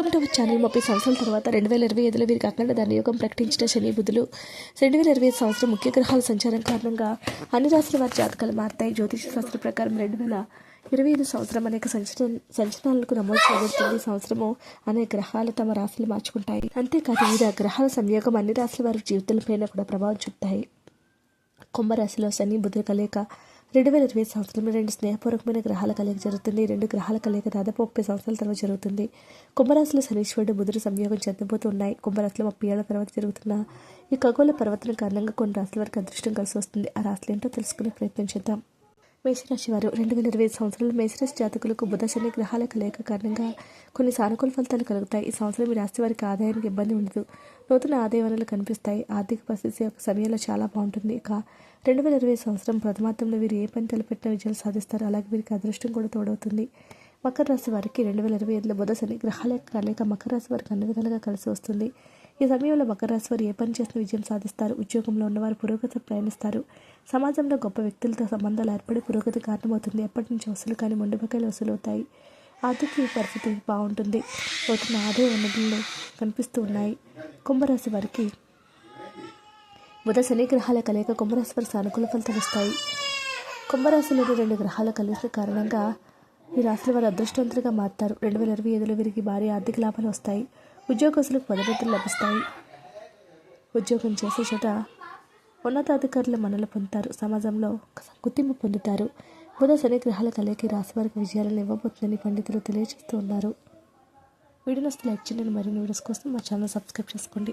Welcome to our channel. ముప్పై సంవత్సరాల తర్వాత రెండు వేల ఇరవై ఐదులో వీరికి అఖండ ధనయోగం ప్రకటించిన శని బుధులు రెండు వేల ఇరవై ఐదు సంవత్సరం ముఖ్య గ్రహాల సంచారం కారణంగా అన్ని రాశుల వారి జాతకాలు మారుతాయి. జ్యోతిష శాస్త్ర ప్రకారం రెండు వేల ఇరవై ఐదు సంవత్సరం అనేక సంచలన సంచలనాలకు నమోదు చేయబడుతుంది. సంవత్సరము అనేక గ్రహాలు తమ రాశులు మార్చుకుంటాయి. అంతేకాదు వివిధ గ్రహాల సంయోగం అన్ని రాశుల వారి జీవితాలపైన కూడా ప్రభావం చూపుతాయి. కుంభరాశిలో శని బుధుల కలయిక రెండు వేల ఇరవై సంవత్సరంలో రెండు స్నేహపూర్వకమైన గ్రహాల కలయిక జరుగుతుంది. రెండు గ్రహాల కలయిక దాదాపు ముప్పై సంవత్సరాల తర్వాత జరుగుతుంది. కుంభరాశిలో శనీశ్వరుడు బుధుడు సంయోగం చెందబోతున్నాయి. కుంభరాశిలో ముప్పై ఏళ్ళ తర్వాత జరుగుతున్న ఈ ఖగోళ పరివర్తన కారణంగా కొన్ని రాశుల వారికి అదృష్టం కలిసి వస్తుంది. ఆ రాశులు ఏంటో తెలుసుకునే ప్రయత్నం చేద్దాం. మేషరాశి వారు రెండు వేల ఇరవై సంవత్సరాలు మేషరాశి జాతకులకు బుధ శని గ్రహాల కలయిక కారణంగా కొన్ని సానుకూల ఫలితాలు కలుగుతాయి. ఈ సంవత్సరం మీ రాశి వారికి ఆదాయానికి ఇబ్బంది ఉండదు. నూతన ఆదాయ వనరులు కనిపిస్తాయి. ఆర్థిక పరిస్థితి యొక్క సమయంలో చాలా బాగుంటుంది. ఇక రెండు వేల ఇరవై సంవత్సరం ప్రథమార్థంలో వీరు ఏ పని తలపెట్టిన విజయాలు సాధిస్తారు. అలాగే వీరికి అదృష్టం కూడా తోడవుతుంది. మకర రాశి వారికి రెండు వేల ఇరవై ఐదులో బుధ శని గ్రహాల యొక్క కలయిక మకర రాశి వారికి అన్ని విధాలుగా కలిసి వస్తుంది. ఈ సమయంలో మకర రాశి వారు ఏ పని చేసిన విజయం సాధిస్తారు. ఉద్యోగంలో ఉన్నవారు పురోగతి ప్రయాణిస్తారు. సమాజంలో గొప్ప వ్యక్తులతో సంబంధాలు ఏర్పడి పురోగతి కారణమవుతుంది. ఎప్పటి నుంచి వసూలు కానీ మొండిబకాయలు వసూలవుతాయి. ఆర్థిక పరిస్థితి బాగుంటుంది. వచ్చిన ఆదాయ వనరులు కనిపిస్తూ ఉన్నాయి. కుంభరాశి వారికి బుధ శని గ్రహాల కలయిక కుంభరాశి వారికి సానుకూల ఫలితాలు వస్తాయి. కుంభరాశిలోని రెండు గ్రహాల కలిసిన కారణంగా ఈ రాశుల వారు అదృష్టవంతులుగా మారుతారు. రెండు వేల ఇరవై ఐదులో వీరికి భారీ ఆర్థిక లాభాలు వస్తాయి. ఉద్యోగస్తులకు పదోన్నతులు లభిస్తాయి. ఉద్యోగం చేసే చోట ఉన్నతాధికారుల మనలు పొందుతారు. సమాజంలో గుర్తింపు పొందుతారు. బుధ శని గ్రహాల కలయిక రాశివారికి విజయాలను ఇవ్వబోతుందని పండితులు తెలియజేస్తూ ఉన్నారు. వీడియోస్ లైక్ చేయండి మరిన్ని వీడియోస్ కోసం మా ఛానల్ సబ్స్క్రైబ్ చేసుకోండి.